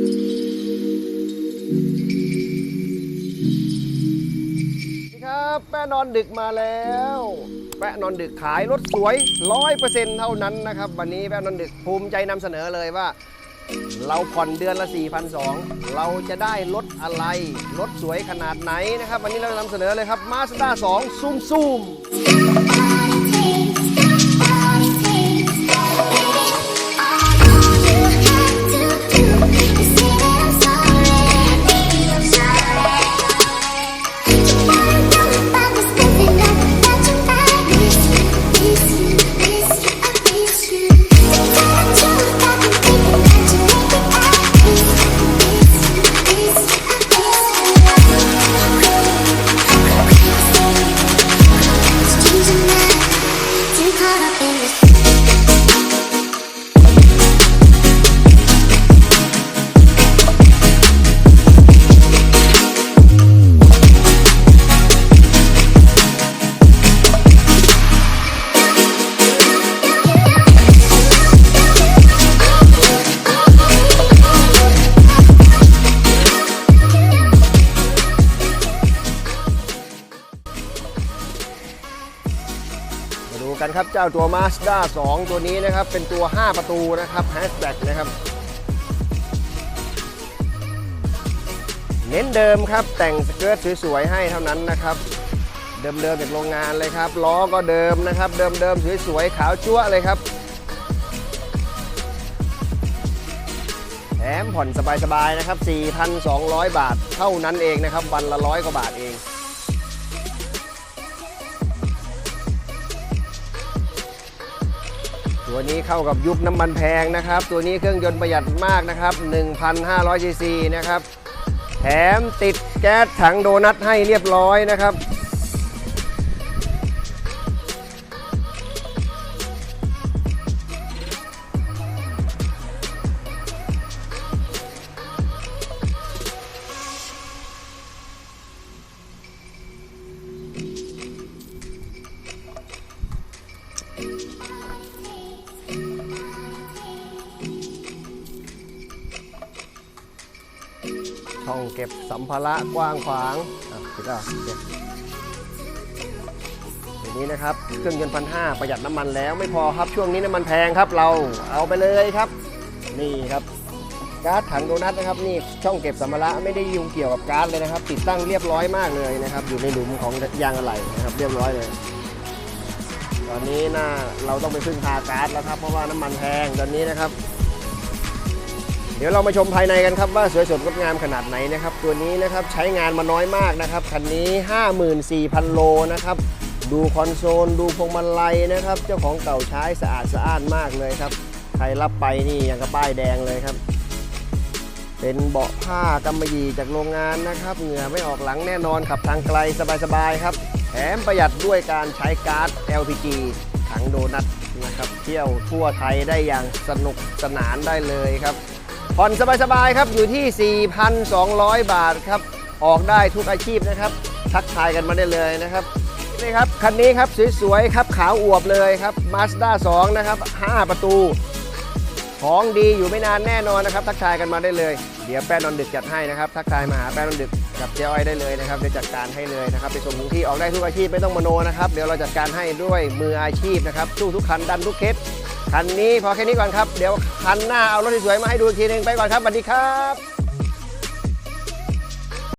สวัสดีครับแปะนอนดึกมาแล้ว แปะนอนดึกขายรถสวยร้อยเปอร์เซ็นต์เท่านั้นนะครับ วันนี้แปะนอนดึกภูมิใจนำเสนอเลยว่า เราผ่อนเดือนละ 4,200 เราจะได้รถอะไร รถสวยขนาดไหนนะครับ วันนี้เรานำเสนอเลยครับ Mazda 2ซูม ดูกันครับเจ้าตัว Mazda 2 ตัวนี้นะครับ เป็นตัว 5 ประตูนะครับแฮชแบ็กนะครับ เน้นเดิมครับ แต่งสเกิร์ตสวยๆให้เท่านั้นนะครับ เดิมๆจากโรงงานเลยครับ ล้อก็เดิมนะครับ เดิมๆสวยๆขาวจั๊วเลยครับแถมผ่อนสบายๆนะครับ 4,200 บาทเท่านั้นเองนะครับ วันละร้อยกว่าบาทเอง ตัวนี้เข้ากับยุคน้ำมันแพงนะครับ ตัวนี้เครื่องยนต์ประหยัดมากนะครับ 1,500ซีซีนะครับ แถมติดแก๊สถังโดนัทให้เรียบร้อยนะครับ ช่องเก็บสัมภาระกว้างขวางอะปิดอะเก็บทีนี้นะครับ เครื่องยนต์พันห้าประหยัดน้ำมันแล้วไม่พอครับช่วงนี้น้ำมันแพงครับ เราเอาไปเลยครับ นี่ครับก๊าซถังโดนัทนะครับนี่ช่องเก็บสัมภาระไม่ได้ยุ่งเกี่ยวกับก๊าซเลยนะครับ ติดตั้งเรียบร้อยมากเลยนะครับ อยู่ในหลุมของยางอะไหล่นะครับ เรียบร้อยเลย ตอนนี้น่าเราต้องไปพึ่งพาก๊าซแล้วครับ เพราะว่าน้ำมันแพงตอนนี้นะครับ เดี๋ยวเรามาชมภายในกันครับว่าสวยสดงดงามขนาดไหนนะครับ ตัวนี้นะครับใช้งานมาน้อยมากนะครับคันนี้ 54,000 โลนะครับดูคอนโซล ดูพวงมาลัยนะครับ เจ้าของเก่าใช้สะอาดสะอ้านมากเลยครับ ใครรับไปนี่อย่างกับป้ายแดงเลยครับ เป็นเบาะผ้ากำมะหยี่จากโรงงานนะครับ เหงื่อไม่ออกหลังแน่นอนขับทางไกลสบายๆครับ แถมประหยัดด้วยการใช้ก๊าซ LPG ถังโดนัทนะครับ เที่ยวทั่วไทยได้อย่างสนุกสนานได้เลยครับ ผ่อนสบายๆครับอยู่ที่ 4,200 บาทครับออกได้ทุกอาชีพนะครับทักทายกันมาได้เลยนะครับนี่ครับคันนี้ครับสวยๆครับขาวอวบเลยครับ Mazda 2 นะครับ 5 ประตู ของดีอยู่ไม่นานแน่นอนนะครับ ทักทายกันมาได้เลย เดี๋ยวแป้นอนดึกจัดให้นะครับ ทักทายมาหาแป้นอนดึกกับเจ๊อ้อยได้เลยนะครับเดี๋ยวจัดการให้เลยนะครับไปส่งถึงที่ออกได้ทุกอาชีพไม่ต้องมโนนะครับเดี๋ยวเราจัดการให้ด้วยมืออาชีพนะครับสู้ทุกคันดันทุกเคส คันนี้พอแค่นี้ก่อนครับ เดี๋ยวคันหน้าเอารถสวยๆมาให้ดูอีกทีหนึงไปก่อนครับสวัสดีครับ